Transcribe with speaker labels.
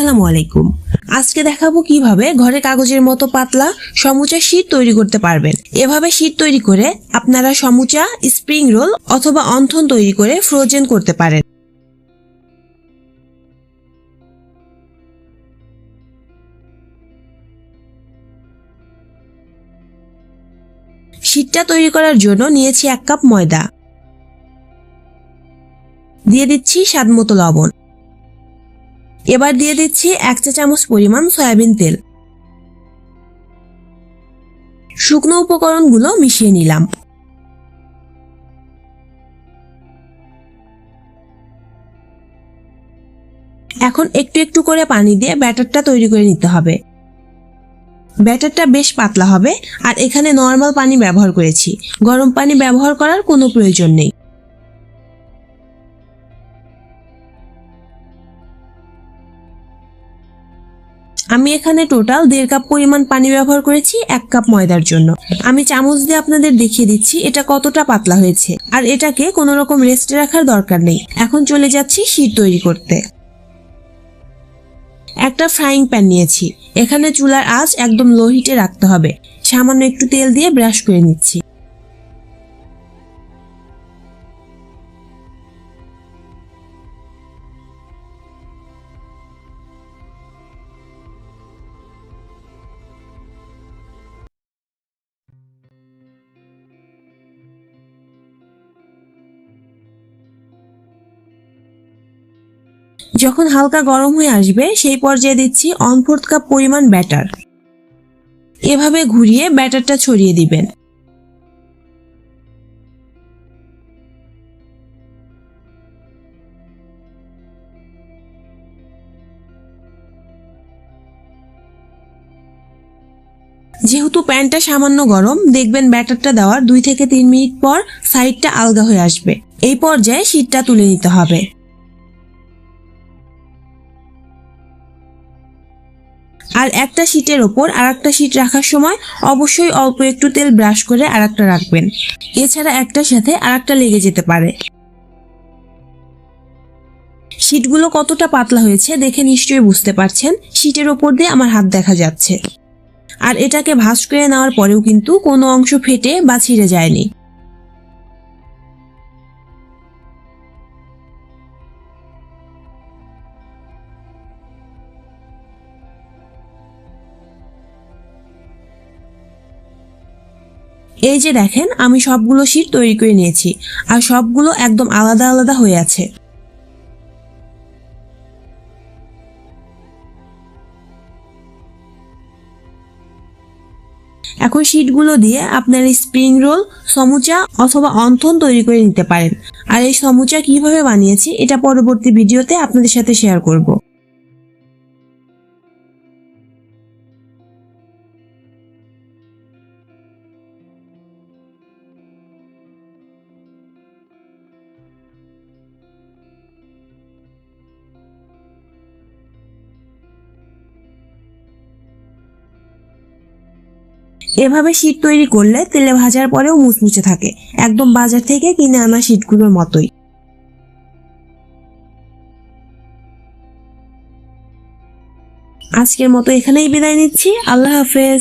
Speaker 1: আসসালামু আলাইকুম। আজকে দেখাবো কীভাবে ঘরে কাগজের মতো পাতলা সমুচা শীট তৈরি করতে পারবেন। এভাবে শীট তৈরি করে আপনারা সমুচা, স্প্রিং রোল অথবা অন্থন তৈরি করে ফ্রোজেন করতে পারেন। শীটটা তৈরি করার জন্য নিয়েছি এক কাপ ময়দা। দিয়ে দিচ্ছি স্বাদ মতো লবণ। এবার দিয়ে দিচ্ছি এক চা চামচ পরিমাণ সয়াবিন তেল। শুকনো উপকরণগুলো মিশিয়ে নিলাম। এখন একটু একটু করে পানি দিয়ে ব্যাটারটা তৈরি করে নিতে হবে। ব্যাটারটা বেশ পাতলা হবে, আর এখানে নর্মাল পানি ব্যবহার করেছি। গরম পানি ব্যবহার করার কোনো প্রয়োজন নেই। আমি এখানে টোটাল দেড় কাপ পরিমাণ পানি ব্যবহার করেছি, এক কাপ ময়দার জন্য। আমি চামচ দিয়ে আপনাদের দেখিয়ে দিচ্ছি এটা কতটা পাতলা হয়েছে। আর এটাকে কোনো রকম রেস্টে রাখার দরকার নেই। এখন চলে যাচ্ছি শীত তৈরি করতে। একটা ফ্রাইং প্যান নিয়েছি। এখানে চুলার আঁচ একদম লো হিটে রাখতে হবে। সামান্য একটু তেল দিয়ে ব্রাশ করে নিচ্ছি। যখন হালকা গরম হয়ে আসবে, সেই পর্যায়ে দিচ্ছি অন ফোর্থ কাপ পরিমাণ ব্যাটার। এভাবে ঘুরিয়ে ব্যাটারটা ছড়িয়ে দিবেন। যেহেতু প্যানটা সামান্য গরম, দেখবেন ব্যাটারটা দেওয়ার দুই থেকে তিন মিনিট পর সাইডটা আলগা হয়ে আসবে। এই পর্যায়ে শীতটা তুলে নিতে হবে। আর একটা শীটের ওপর আর একটা শীট রাখার সময় অবশ্যই অল্প একটু তেল ব্রাশ করে আর একটা রাখবেন। এছাড়া একটার সাথে আর একটা লেগে যেতে পারে। শীটগুলো কতটা পাতলা হয়েছে দেখে নিশ্চয়ই বুঝতে পারছেন। শীটের ওপর দিয়ে আমার হাত দেখা যাচ্ছে। আর এটাকে ভাঁজ করে নেওয়ার পরেও কিন্তু কোনো অংশ ফেটে বা ছিঁড়ে যায়নি। এই যে দেখেন, আমি সবগুলো শীট তৈরি করে নিয়েছি, আর সবগুলো একদম আলাদা আলাদা হয়ে আছে। এখন শীটগুলো দিয়ে আপনার এই স্প্রিং রোল, সমুচা অথবা অন্থন তৈরি করে নিতে পারেন। আর এই সমুচা কীভাবে বানিয়েছি, এটা পরবর্তী ভিডিওতে আপনাদের সাথে শেয়ার করব। এভাবে শীত তৈরি করলে তেলে ভাজার পরেও মুচমুচে থাকে। একদম বাজার থেকে কিনে আনা শীটগুলোর মতোই। আজকের মতো এখানেই বিদায় নিচ্ছি। আল্লাহ হাফেজ।